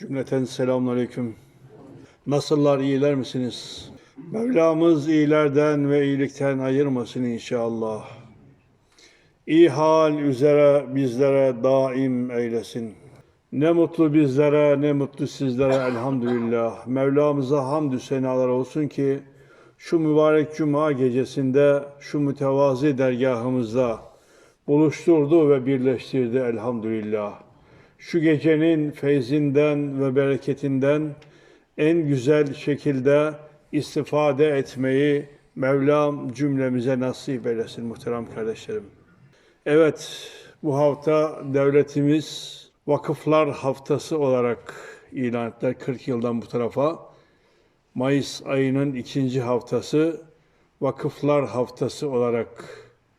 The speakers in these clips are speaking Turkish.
Cümleten selamünaleyküm. Nasıllar, iyiler misiniz? Mevlamız iyilerden ve iyilikten ayırmasın inşallah. İyi hal üzere bizlere daim eylesin. Ne mutlu bizlere, ne mutlu sizlere elhamdülillah. Mevlamıza hamdü senalar olsun ki şu mübarek cuma gecesinde şu mütevazi dergahımızda buluşturdu ve birleştirdi elhamdülillah. Şu gecenin feyzinden ve bereketinden en güzel şekilde istifade etmeyi Mevlam cümlemize nasip eylesin muhterem kardeşlerim. Evet, bu hafta devletimiz Vakıflar Haftası olarak ilan ettiler 40 yıldan bu tarafa. Mayıs ayının ikinci haftası Vakıflar Haftası olarak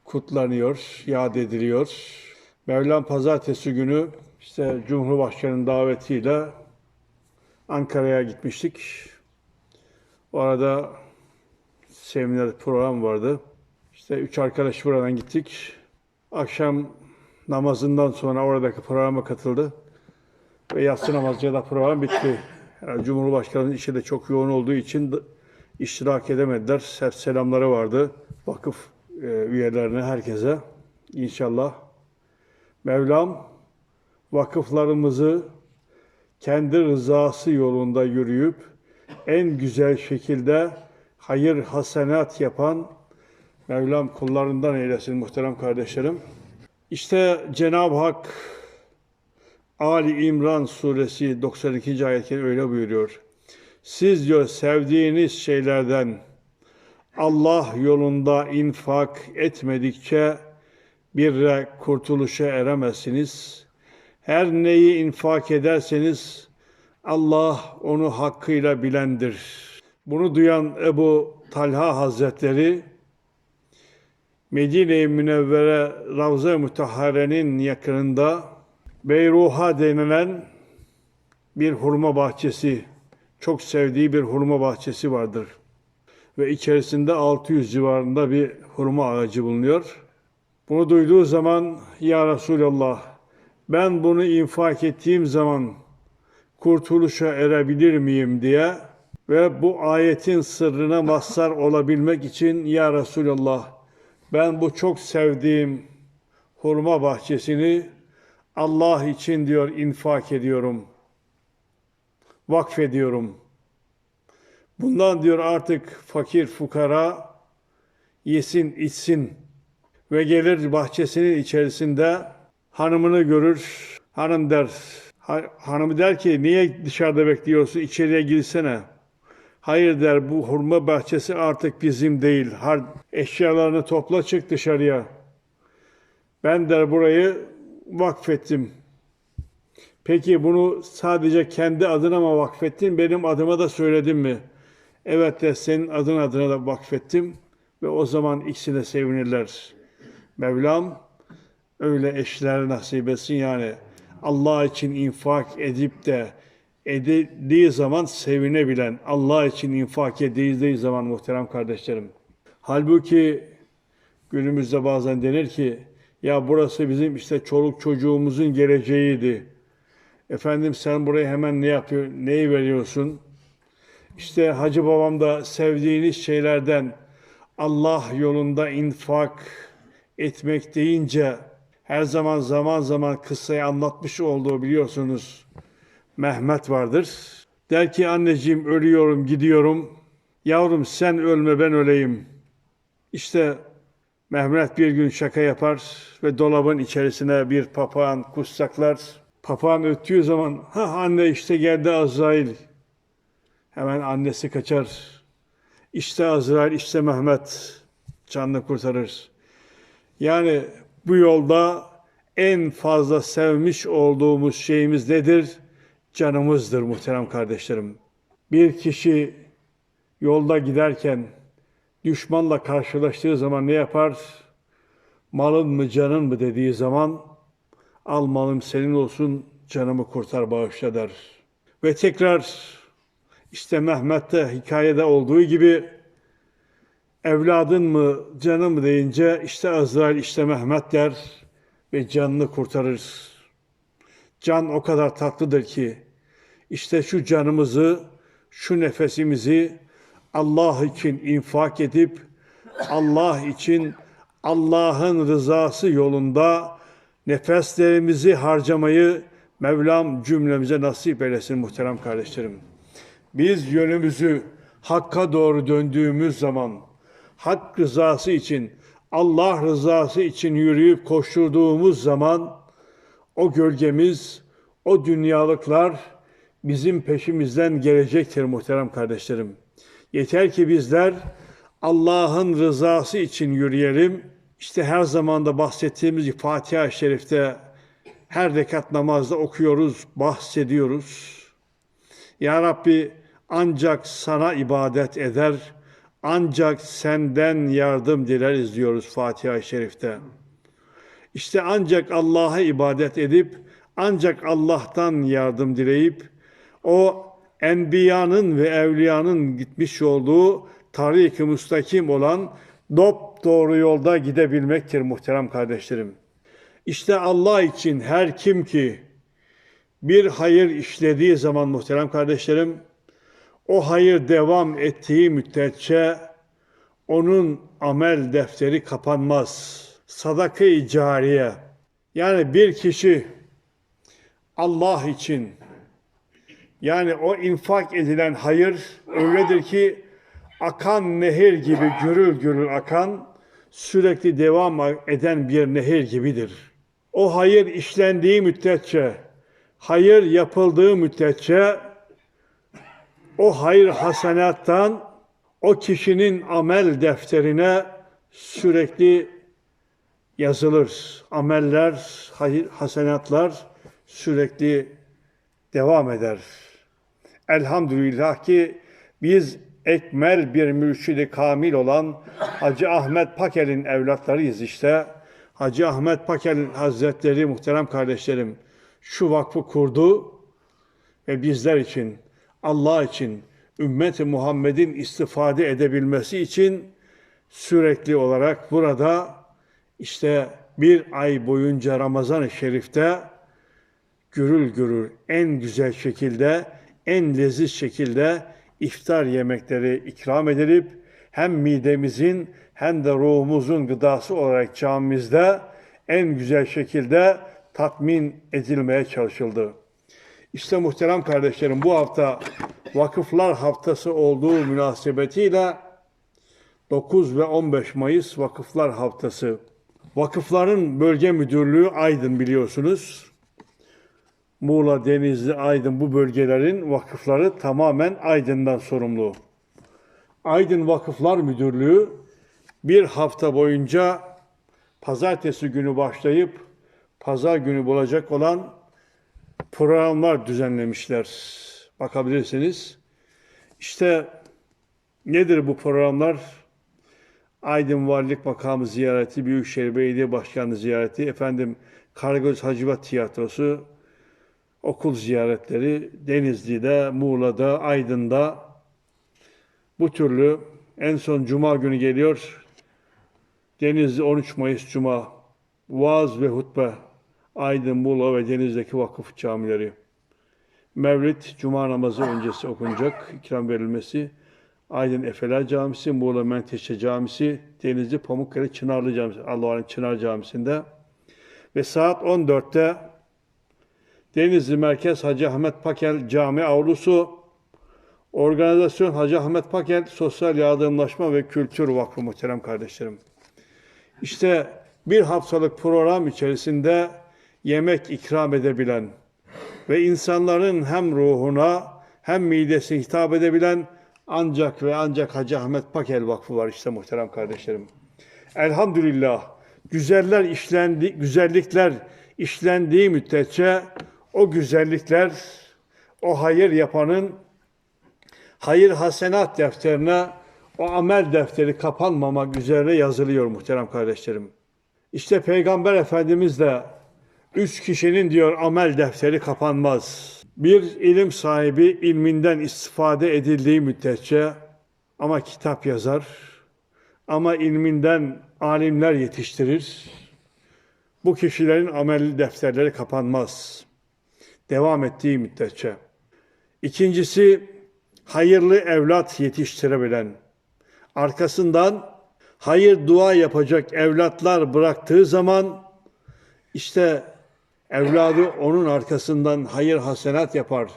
kutlanıyor, yad ediliyor. Mevlam pazartesi günü işte Cumhurbaşkanı'nın davetiyle Ankara'ya gitmiştik. Orada seminer program vardı. İşte üç arkadaş buradan gittik. Akşam namazından sonra oradaki programa katıldı. Ve yatsı namazıca da program bitti. Yani Cumhurbaşkanı'nın işi de çok yoğun olduğu için iştirak edemediler. Hep selamları vardı. Vakıf e, üyelerine, herkese. İnşallah Mevlam vakıflarımızı kendi rızası yolunda yürüyüp en güzel şekilde hayır hasenat yapan Mevlam kullarından eylesin muhterem kardeşlerim. İşte Cenab-ı Hak Ali İmran suresi 92. ayet öyle buyuruyor. Siz diyor sevdiğiniz şeylerden Allah yolunda infak etmedikçe bir kurtuluşa eremezsiniz. Her neyi infak ederseniz Allah onu hakkıyla bilendir. Bunu duyan Ebu Talha Hazretleri Medine-i Münevvere Ravza-i Mutahhare'nin yakınında Beyruha denilen bir hurma bahçesi, çok sevdiği bir hurma bahçesi vardır. Ve içerisinde 600 civarında bir hurma ağacı bulunuyor. Bunu duyduğu zaman ya Resulallah ben bunu infak ettiğim zaman kurtuluşa erebilir miyim diye ve bu ayetin sırrına mazhar olabilmek için ya Resulallah ben bu çok sevdiğim hurma bahçesini Allah için diyor infak ediyorum. Vakfediyorum. Bundan diyor artık fakir fukara yesin içsin ve gelir bahçesinin içerisinde hanımını görür. Hanım der, ha- hanımı der ki niye dışarıda bekliyorsun içeriye girsene. Hayır der bu hurma bahçesi artık bizim değil. Har eşyalarını topla çık dışarıya. Ben der burayı vakfettim. Peki bunu sadece kendi adına mı vakfettin, benim adıma da söyledin mi? Evet de senin adın adına da vakfettim ve o zaman ikisine sevinirler. Mevlam öyle eşler nasip etsin yani. Allah için infak edip de edildiği zaman sevinebilen, Allah için infak edildiği zaman muhterem kardeşlerim. Halbuki günümüzde bazen denir ki ya burası bizim işte çoluk çocuğumuzun geleceğiydi. Efendim sen buraya hemen ne yapıyor, neyi veriyorsun? İşte Hacı babam da sevdiğiniz şeylerden Allah yolunda infak etmek deyince her zaman zaman zaman kıssayı anlatmış olduğu biliyorsunuz. Mehmet vardır. Der ki anneciğim ölüyorum gidiyorum. Yavrum sen ölme ben öleyim. İşte Mehmet bir gün şaka yapar ve dolabın içerisine bir papağan kutsaklar. Papağan öttüğü zaman ha anne işte geldi Azrail. Hemen annesi kaçar. İşte Azrail işte Mehmet canını kurtarır. Yani bu yolda en fazla sevmiş olduğumuz şeyimiz nedir? Canımızdır muhterem kardeşlerim. Bir kişi yolda giderken düşmanla karşılaştığı zaman ne yapar? Malın mı canın mı dediği zaman al malım senin olsun canımı kurtar bağışla der. Ve tekrar işte Mehmet'te hikayede olduğu gibi evladın mı canın mı deyince işte Azrail işte Mehmet der ve canını kurtarır. Can o kadar tatlıdır ki işte şu canımızı, şu nefesimizi Allah için infak edip Allah için Allah'ın rızası yolunda nefeslerimizi harcamayı Mevlam cümlemize nasip eylesin muhterem kardeşlerim. Biz yönümüzü Hakk'a doğru döndüğümüz zaman Hak rızası için, Allah rızası için yürüyüp koşturduğumuz zaman o gölgemiz, o dünyalıklar bizim peşimizden gelecektir muhterem kardeşlerim. Yeter ki bizler Allah'ın rızası için yürüyelim. İşte her zaman da bahsettiğimiz Fatiha-i Şerif'te her rekat namazda okuyoruz, bahsediyoruz. Ya Rabbi ancak sana ibadet eder, ancak senden yardım dileriz diyoruz Fatiha-i Şerif'te. İşte ancak Allah'a ibadet edip, ancak Allah'tan yardım dileyip, o enbiyanın ve evliyanın gitmiş olduğu tarik-i müstakim olan dop doğru yolda gidebilmektir muhterem kardeşlerim. İşte Allah için her kim ki bir hayır işlediği zaman muhterem kardeşlerim, o hayır devam ettiği müddetçe onun amel defteri kapanmaz. Sadaka-i cariye. Yani bir kişi Allah için yani o infak edilen hayır öyledir ki akan nehir gibi gürül gürül akan sürekli devam eden bir nehir gibidir. O hayır işlendiği müddetçe, hayır yapıldığı müddetçe o hayır hasenattan o kişinin amel defterine sürekli yazılır. Ameller, hayır hasenatlar sürekli devam eder. Elhamdülillah ki biz ekmel bir mürşidi kamil olan Hacı Ahmet Pakel'in evlatlarıyız işte. Hacı Ahmet Pakel Hazretleri muhterem kardeşlerim şu vakfı kurdu ve bizler için, Allah için, ümmeti Muhammed'in istifade edebilmesi için sürekli olarak burada işte bir ay boyunca Ramazan-ı Şerif'te gürül gürül en güzel şekilde, en leziz şekilde iftar yemekleri ikram edilip hem midemizin hem de ruhumuzun gıdası olarak camimizde en güzel şekilde tatmin edilmeye çalışıldı. İşte muhterem kardeşlerim bu hafta Vakıflar Haftası olduğu münasebetiyle 9 ve 15 Mayıs Vakıflar Haftası. Vakıfların Bölge Müdürlüğü Aydın biliyorsunuz. Muğla, Denizli, Aydın bu bölgelerin vakıfları tamamen Aydın'dan sorumlu. Aydın Vakıflar Müdürlüğü bir hafta boyunca pazartesi günü başlayıp pazar günü bulacak olan programlar düzenlemişler. Bakabilirsiniz. İşte nedir bu programlar? Aydın Valilik Makamı ziyareti, Büyükşehir Belediye Başkanı ziyareti, efendim Karagöz Hacivat Tiyatrosu, okul ziyaretleri Denizli'de, Muğla'da, Aydın'da bu türlü en son Cuma günü geliyor. Denizli 13 Mayıs Cuma vaaz ve hutbe Aydın, Muğla ve Denizli'deki vakıf camileri. Mevlid Cuma namazı öncesi okunacak, ikram verilmesi. Aydın Efeler Camisi, Muğla Menteşe Camisi, Denizli Pamukkale Çınarlı Camisi, Allah'ın Çınar Camisi'nde. Ve saat 14'te Denizli Merkez Hacı Ahmet Pakel Cami Avlusu, Organizasyon Hacı Ahmet Pakel Sosyal Yardımlaşma ve Kültür Vakfı muhterem kardeşlerim. İşte bir haftalık program içerisinde yemek ikram edebilen ve insanların hem ruhuna hem midesine hitap edebilen ancak ve ancak Hacı Ahmet Pakel Vakfı var işte muhterem kardeşlerim. Elhamdülillah güzeller işlendi, güzellikler işlendiği müddetçe o güzellikler o hayır yapanın hayır hasenat defterine o amel defteri kapanmamak üzere yazılıyor muhterem kardeşlerim. İşte Peygamber Efendimiz de üç kişinin diyor amel defteri kapanmaz. Bir ilim sahibi ilminden istifade edildiği müddetçe ama kitap yazar ama ilminden alimler yetiştirir. Bu kişilerin amel defterleri kapanmaz. Devam ettiği müddetçe. İkincisi hayırlı evlat yetiştirebilen. Arkasından hayır dua yapacak evlatlar bıraktığı zaman işte evladı onun arkasından hayır hasenat yapar.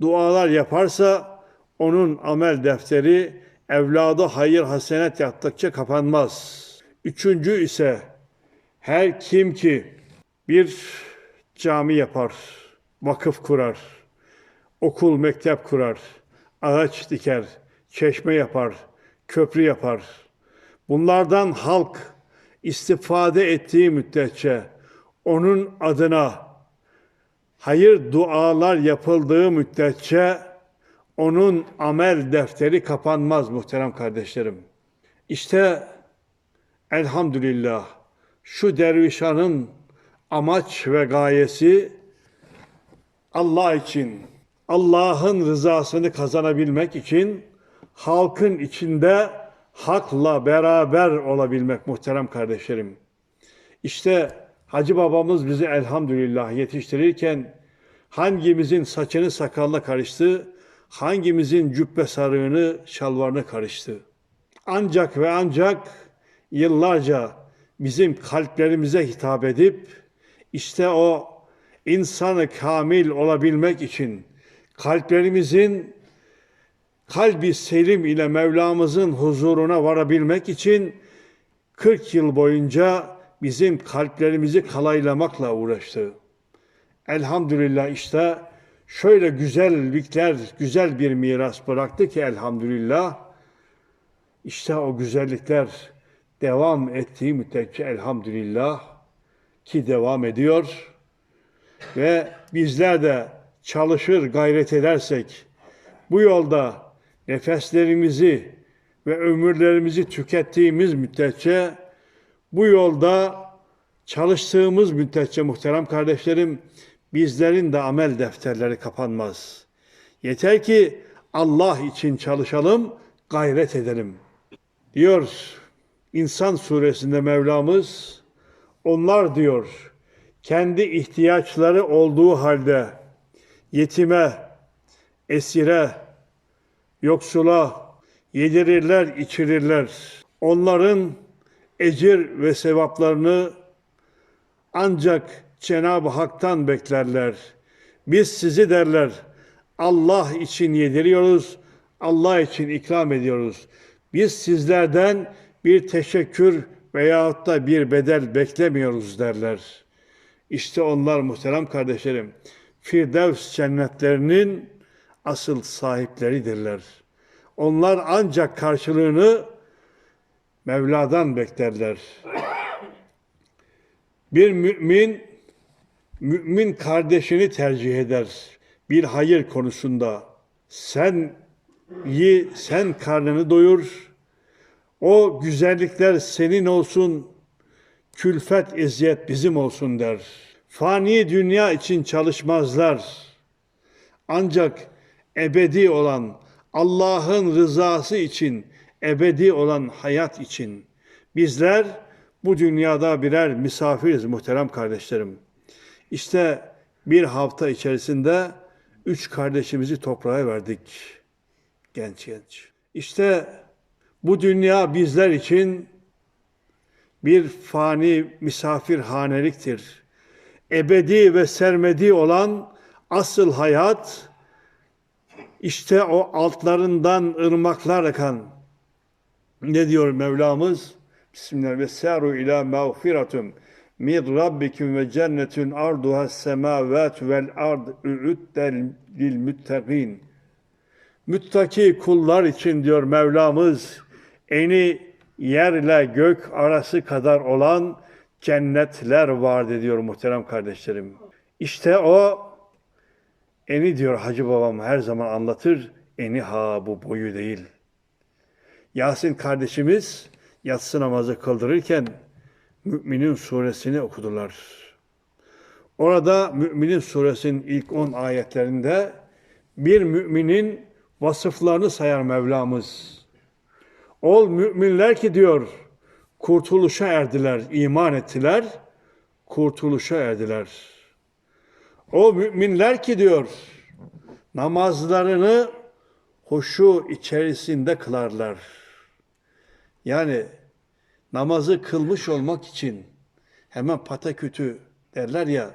Dualar yaparsa onun amel defteri evladı hayır hasenat yaptıkça kapanmaz. Üçüncü ise her kim ki bir cami yapar, vakıf kurar, okul, mektep kurar, ağaç diker, çeşme yapar, köprü yapar. Bunlardan halk istifade ettiği müddetçe onun adına hayır dualar yapıldığı müddetçe onun amel defteri kapanmaz muhterem kardeşlerim. İşte elhamdülillah şu dervişanın amaç ve gayesi Allah için, Allah'ın rızasını kazanabilmek için halkın içinde hakla beraber olabilmek muhterem kardeşlerim. İşte Hacı babamız bizi elhamdülillah yetiştirirken hangimizin saçını sakalına karıştı, hangimizin cübbe sarığını şalvarına karıştı. Ancak ve ancak yıllarca bizim kalplerimize hitap edip işte o insanı kamil olabilmek için kalplerimizin kalbi selim ile Mevlamızın huzuruna varabilmek için 40 yıl boyunca bizim kalplerimizi kalaylamakla uğraştı. Elhamdülillah işte şöyle güzellikler, güzel bir miras bıraktı ki elhamdülillah. İşte o güzellikler devam ettiği müddetçe elhamdülillah ki devam ediyor. Ve bizler de çalışır, gayret edersek bu yolda nefeslerimizi ve ömürlerimizi tükettiğimiz müddetçe bu yolda çalıştığımız müddetçe muhterem kardeşlerim bizlerin de amel defterleri kapanmaz. Yeter ki Allah için çalışalım, gayret edelim. Diyor İnsan suresinde Mevlamız onlar diyor kendi ihtiyaçları olduğu halde yetime, esire, yoksula yedirirler, içirirler. Onların ecir ve sevaplarını ancak Cenab-ı Hak'tan beklerler. Biz sizi derler Allah için yediriyoruz, Allah için ikram ediyoruz. Biz sizlerden bir teşekkür veyahut da bir bedel beklemiyoruz derler. İşte onlar muhterem kardeşlerim, Firdevs cennetlerinin asıl sahipleridirler. Onlar ancak karşılığını Mevla'dan beklerler. Bir mümin mümin kardeşini tercih eder bir hayır konusunda. Sen yi, sen karnını doyur. O güzellikler senin olsun. Külfet, eziyet bizim olsun der. Fani dünya için çalışmazlar. Ancak ebedi olan Allah'ın rızası için, ebedi olan hayat için bizler bu dünyada birer misafiriz muhterem kardeşlerim. İşte bir hafta içerisinde üç kardeşimizi toprağa verdik. Genç genç. İşte bu dünya bizler için bir fani misafirhaneliktir. Ebedi ve sermedi olan asıl hayat işte o altlarından ırmaklar akan. Ne diyor Mevlamız? Bismillah ve saru ila mağfiratum min rabbikum ve cennetun arduha semavat vel ard ü'üddel lil muttaqin. Müttaki kullar için diyor Mevlamız eni yerle gök arası kadar olan cennetler vardı diyor muhterem kardeşlerim. İşte o eni diyor Hacı babam her zaman anlatır. Eni ha bu boyu değil. Yasin kardeşimiz yatsı namazı kıldırırken Müminin suresini okudular. Orada Müminin suresinin ilk 10 ayetlerinde bir müminin vasıflarını sayar Mevlamız. Ol müminler ki diyor kurtuluşa erdiler, iman ettiler, kurtuluşa erdiler. O müminler ki diyor namazlarını huşu içerisinde kılarlar. Yani namazı kılmış olmak için hemen patakütü derler ya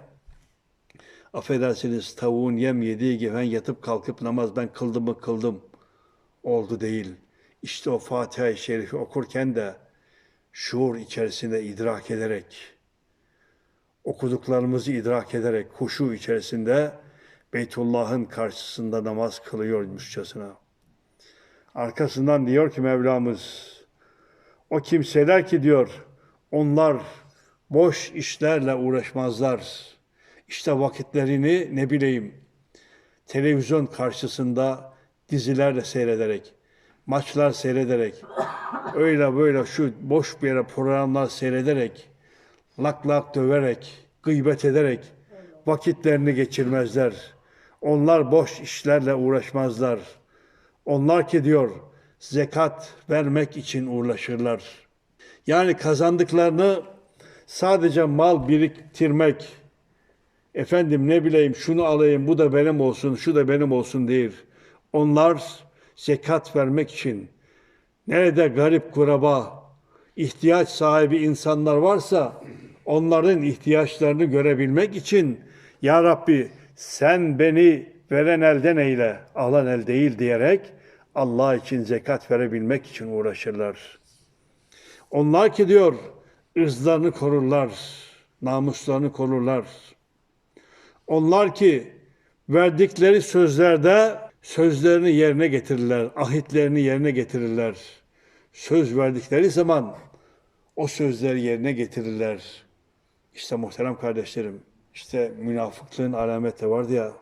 affedersiniz tavuğun yem yediği gibi ben yatıp kalkıp namaz ben kıldım mı kıldım oldu değil. İşte o Fatiha-i Şerifi okurken de şuur içerisinde idrak ederek, okuduklarımızı idrak ederek, huşu içerisinde Beytullah'ın karşısında namaz kılıyormuşçasına. Arkasından diyor ki Mevlamız, o kimseler ki diyor, onlar boş işlerle uğraşmazlar. İşte vakitlerini ne bileyim, televizyon karşısında dizilerle seyrederek, maçlar seyrederek, öyle böyle şu boş bir yere programlar seyrederek, lak lak döverek, gıybet ederek vakitlerini geçirmezler. Onlar boş işlerle uğraşmazlar. Onlar ki diyor zekat vermek için uğraşırlar. Yani kazandıklarını sadece mal biriktirmek, efendim ne bileyim şunu alayım bu da benim olsun, şu da benim olsun değil. Onlar zekat vermek için nerede garip kuraba, ihtiyaç sahibi insanlar varsa onların ihtiyaçlarını görebilmek için Ya Rabbi sen beni veren elden eyle, alan el değil diyerek Allah için zekat verebilmek için uğraşırlar. Onlar ki diyor ırzlarını korurlar, namuslarını korurlar. Onlar ki verdikleri sözlerde sözlerini yerine getirirler, ahitlerini yerine getirirler. Söz verdikleri zaman o sözleri yerine getirirler. İşte muhterem kardeşlerim, işte münafıklığın alameti vardı ya,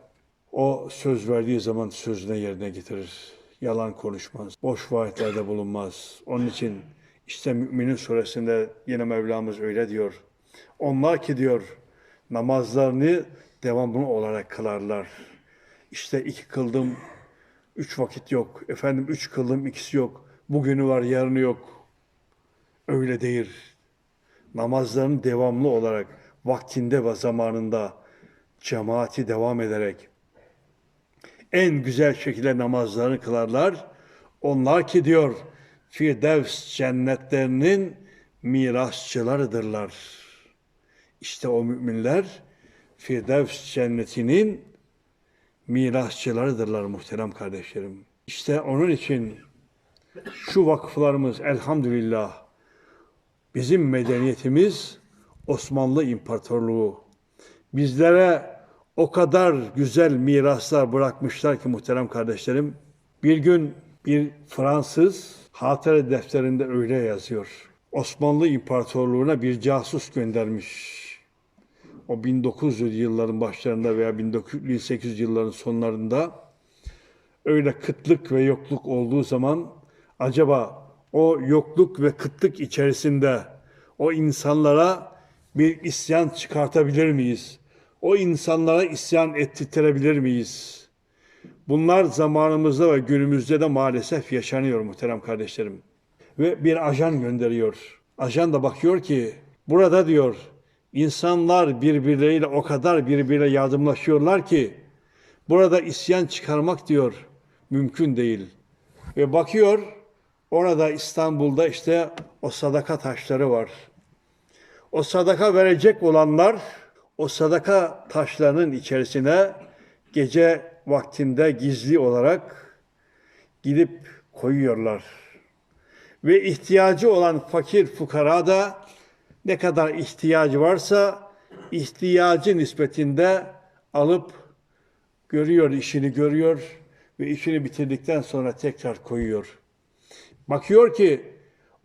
o söz verdiği zaman sözüne yerine getirir. Yalan konuşmaz, boş vaatlerde bulunmaz. Onun için işte Müminin suresinde yine Mevlamız öyle diyor. Onlar ki diyor namazlarını devamlı olarak kılarlar. İşte iki kıldım, üç vakit yok. Efendim üç kıldım, ikisi yok. Bugünü var, yarını yok. Öyle değil. Namazlarını devamlı olarak vaktinde ve zamanında cemaati devam ederek en güzel şekilde namazlarını kılarlar. Onlar ki diyor Firdevs cennetlerinin mirasçılarıdırlar. İşte o müminler Firdevs cennetinin mirasçılarıdırlar muhterem kardeşlerim. İşte onun için şu vakıflarımız elhamdülillah bizim medeniyetimiz Osmanlı İmparatorluğu bizlere o kadar güzel miraslar bırakmışlar ki muhterem kardeşlerim. Bir gün bir Fransız hatıra defterinde öyle yazıyor. Osmanlı İmparatorluğu'na bir casus göndermiş. O 1900'lü yılların başlarında veya 1800 yılların sonlarında öyle kıtlık ve yokluk olduğu zaman acaba o yokluk ve kıtlık içerisinde o insanlara bir isyan çıkartabilir miyiz? O insanlara isyan ettirebilir miyiz? Bunlar zamanımızda ve günümüzde de maalesef yaşanıyor muhterem kardeşlerim. Ve bir ajan gönderiyor. Ajan da bakıyor ki burada diyor insanlar birbirleriyle o kadar birbirine yardımlaşıyorlar ki burada isyan çıkarmak diyor mümkün değil. Ve bakıyor orada İstanbul'da işte o sadaka taşları var. O sadaka verecek olanlar o sadaka taşlarının içerisine gece vaktinde gizli olarak gidip koyuyorlar. Ve ihtiyacı olan fakir fukara da ne kadar ihtiyacı varsa ihtiyacı nispetinde alıp görüyor, işini görüyor ve işini bitirdikten sonra tekrar koyuyor. Bakıyor ki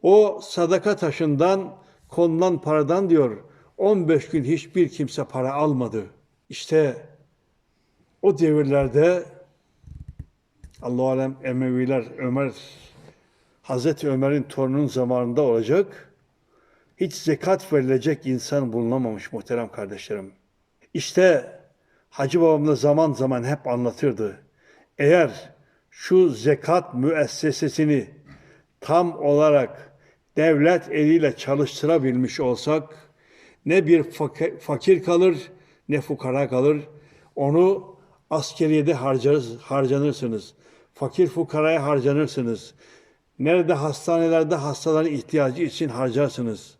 o sadaka taşından konulan paradan diyor 15 gün hiçbir kimse para almadı. İşte o devirlerde Allah alem Emeviler Ömer Hazreti Ömer'in torunun zamanında olacak. Hiç zekat verilecek insan bulunamamış muhterem kardeşlerim. İşte Hacı babam da zaman zaman hep anlatırdı. Eğer şu zekat müessesesini tam olarak devlet eliyle çalıştırabilmiş olsak ne bir fakir kalır ne fukara kalır. Onu Askeriyede harcarız, harcanırsınız. Fakir fukaraya harcanırsınız. Nerede hastanelerde hastaların ihtiyacı için harcarsınız.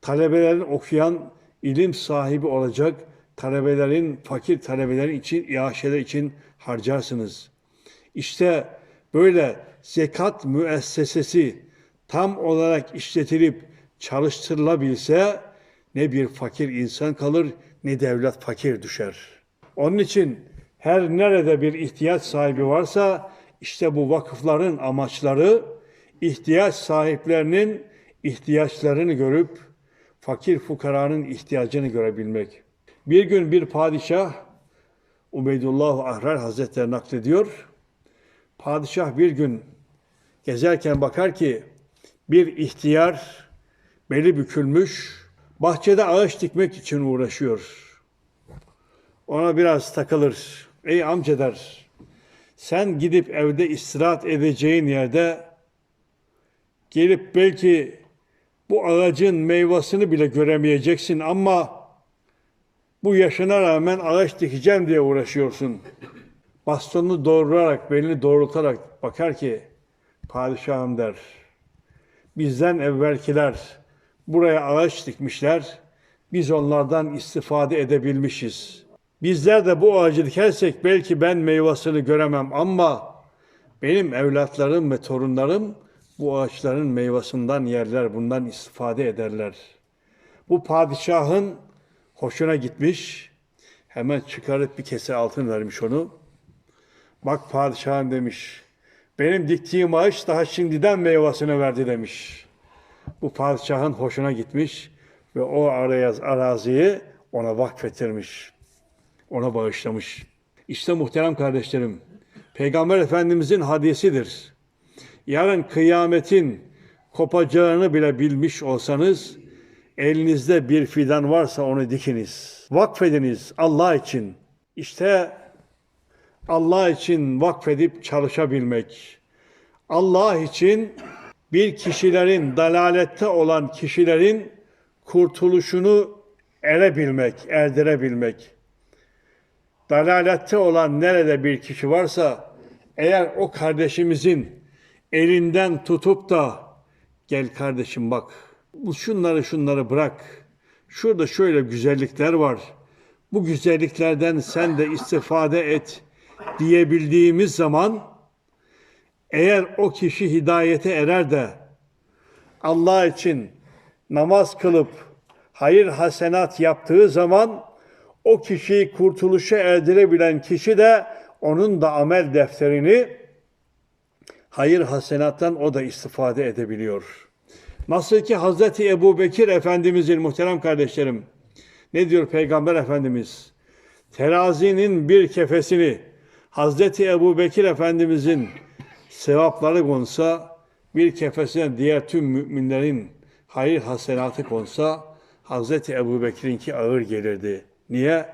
Talebelerin okuyan ilim sahibi olacak talebelerin, fakir talebelerin için, iaşeler için harcarsınız. İşte böyle zekat müessesesi tam olarak işletilip çalıştırılabilse ne bir fakir insan kalır ne devlet fakir düşer. Onun için her nerede bir ihtiyaç sahibi varsa işte bu vakıfların amaçları ihtiyaç sahiplerinin ihtiyaçlarını görüp fakir fukaranın ihtiyacını görebilmek. Bir gün bir padişah Ubeydullah Ahrar Hazretleri naklediyor. Padişah bir gün gezerken bakar ki bir ihtiyar beli bükülmüş bahçede ağaç dikmek için uğraşıyor. Ona biraz takılır. Ey amca der. Sen gidip evde istirahat edeceğin yerde gelip belki bu ağacın meyvasını bile göremeyeceksin ama bu yaşına rağmen ağaç dikeceğim diye uğraşıyorsun. Bastonunu doğrularak, belini doğrultarak bakar ki padişahım der. Bizden evvelkiler buraya ağaç dikmişler. Biz onlardan istifade edebilmişiz. Bizler de bu ağacı dikersek belki ben meyvasını göremem ama benim evlatlarım ve torunlarım bu ağaçların meyvasından yerler, bundan istifade ederler. Bu padişahın hoşuna gitmiş. Hemen çıkarıp bir kese altın vermiş onu. Bak padişahım demiş. Benim diktiğim ağaç daha şimdiden meyvasını verdi demiş. Bu padişahın hoşuna gitmiş ve o araya araziyi ona vakfettirmiş. Ona bağışlamış. İşte muhterem kardeşlerim, Peygamber Efendimizin hadisidir. Yarın kıyametin kopacağını bile bilmiş olsanız elinizde bir fidan varsa onu dikiniz. Vakfediniz Allah için. İşte Allah için vakfedip çalışabilmek. Allah için bir kişilerin, dalalette olan kişilerin kurtuluşunu erebilmek, erdirebilmek. Dalalette olan nerede bir kişi varsa eğer o kardeşimizin elinden tutup da gel kardeşim bak şunları şunları bırak. Şurada şöyle güzellikler var. Bu güzelliklerden sen de istifade et diyebildiğimiz zaman eğer o kişi hidayete erer de Allah için namaz kılıp hayır hasenat yaptığı zaman o kişiyi kurtuluşa erdirebilen kişi de onun da amel defterini hayır hasenattan o da istifade edebiliyor. Nasıl ki Hazreti Ebu Bekir Efendimizin muhterem kardeşlerim ne diyor Peygamber Efendimiz? Terazinin bir kefesini Hazreti Ebu Bekir Efendimizin sevapları konsa bir kefesine diğer tüm müminlerin hayır hasenatı konsa Hazreti Ebu Bekir'inki ağır gelirdi. Niye?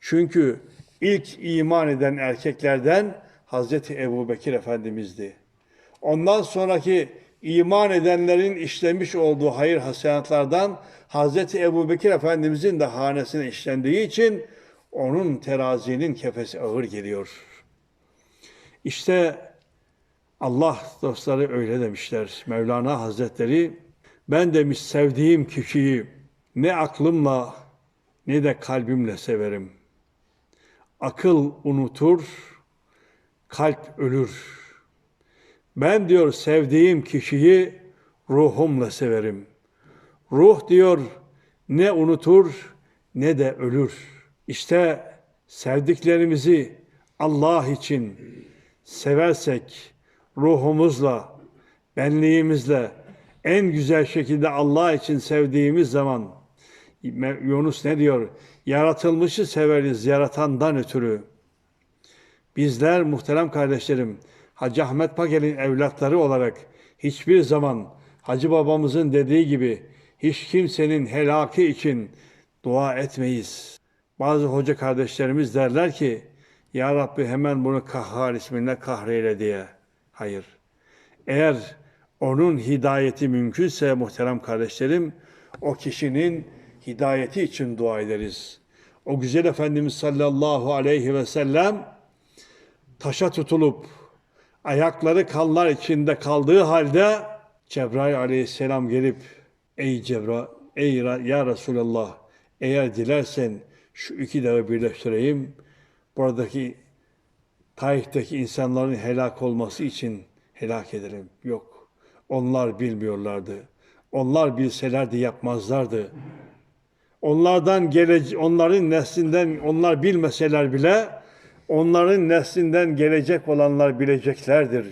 Çünkü ilk iman eden erkeklerden Hazreti Ebu Bekir Efendimiz'di. Ondan sonraki iman edenlerin işlemiş olduğu hayır hasenatlardan Hazreti Ebu Bekir Efendimizin de hanesine işlendiği için onun terazinin kefesi ağır geliyor. İşte Allah dostları öyle demişler. Mevlana Hazretleri ben demiş sevdiğim kişiyi ne aklımla ne de kalbimle severim. Akıl unutur, kalp ölür. Ben diyor sevdiğim kişiyi ruhumla severim. Ruh diyor ne unutur ne de ölür. İşte sevdiklerimizi Allah için seversek ruhumuzla, benliğimizle en güzel şekilde Allah için sevdiğimiz zaman Yunus ne diyor? Yaratılmışı severiz yaratandan ötürü. Bizler muhterem kardeşlerim Hacı Ahmet Pakel'in evlatları olarak hiçbir zaman Hacı babamızın dediği gibi hiç kimsenin helaki için dua etmeyiz. Bazı hoca kardeşlerimiz derler ki Ya Rabbi hemen bunu kahhar isminle kahreyle diye. Hayır. Eğer onun hidayeti mümkünse muhterem kardeşlerim o kişinin hidayeti için dua ederiz. O güzel Efendimiz sallallahu aleyhi ve sellem taşa tutulup ayakları kanlar içinde kaldığı halde Cebrail aleyhisselam gelip ey Cebra ey ya Resulallah eğer dilersen şu iki dağı birleştireyim buradaki Taif'teki insanların helak olması için helak ederim. Yok. Onlar bilmiyorlardı. Onlar bilselerdi yapmazlardı. Onlardan gelece onların neslinden onlar bilmeseler bile onların neslinden gelecek olanlar bileceklerdir.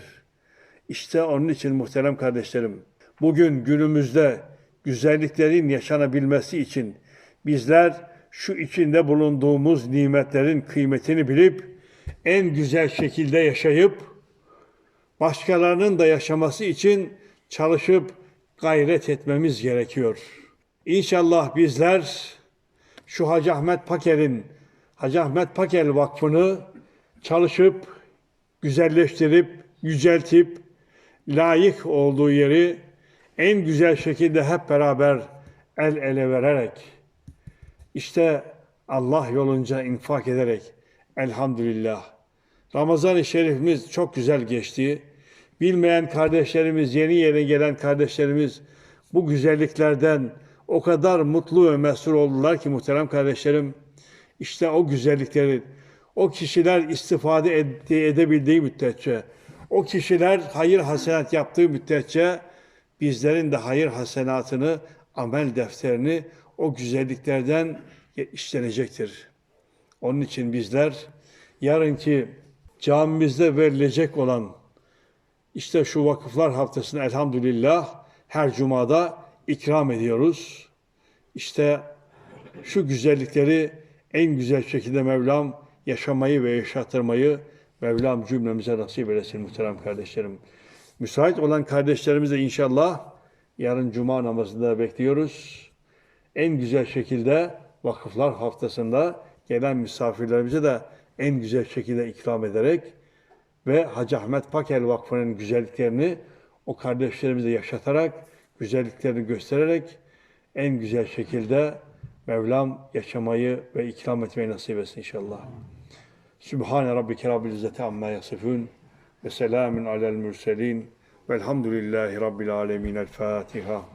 İşte onun için muhterem kardeşlerim, bugün günümüzde güzelliklerin yaşanabilmesi için bizler şu içinde bulunduğumuz nimetlerin kıymetini bilip en güzel şekilde yaşayıp başkalarının da yaşaması için çalışıp gayret etmemiz gerekiyor. İnşallah bizler şu Hacı Ahmet Paker'in Hacı Ahmet Paker Vakfı'nı çalışıp güzelleştirip, yüceltip layık olduğu yeri en güzel şekilde hep beraber el ele vererek işte Allah yolunca infak ederek elhamdülillah. Ramazan-ı Şerifimiz çok güzel geçti. Bilmeyen kardeşlerimiz, yeni yeni gelen kardeşlerimiz bu güzelliklerden o kadar mutlu ve mesrur oldular ki muhterem kardeşlerim. İşte o güzellikleri o kişiler istifade ed- edebildiği müddetçe, o kişiler hayır hasenat yaptığı müddetçe bizlerin de hayır hasenatını, amel defterini o güzelliklerden işlenecektir. Onun için bizler yarınki camimizde verilecek olan işte şu vakıflar haftasını elhamdülillah her cumada ikram ediyoruz. İşte şu güzellikleri en güzel şekilde Mevlam yaşamayı ve yaşatırmayı Mevlam cümlemize nasip eylesin muhterem kardeşlerim. Müsait olan kardeşlerimiz de inşallah yarın cuma namazında bekliyoruz. En güzel şekilde vakıflar haftasında gelen misafirlerimize de en güzel şekilde ikram ederek ve Hacı Ahmet Pakel Vakfı'nın güzelliklerini o kardeşlerimize yaşatarak, güzelliklerini göstererek en güzel şekilde Mevlam yaşamayı ve ikram etmeyi nasip etsin inşallah. Sübhane Rabbike Rabbil İzzeti Amma Yasifun ve selamun alel mürselin velhamdülillahi Rabbil Alemin. El Fatiha.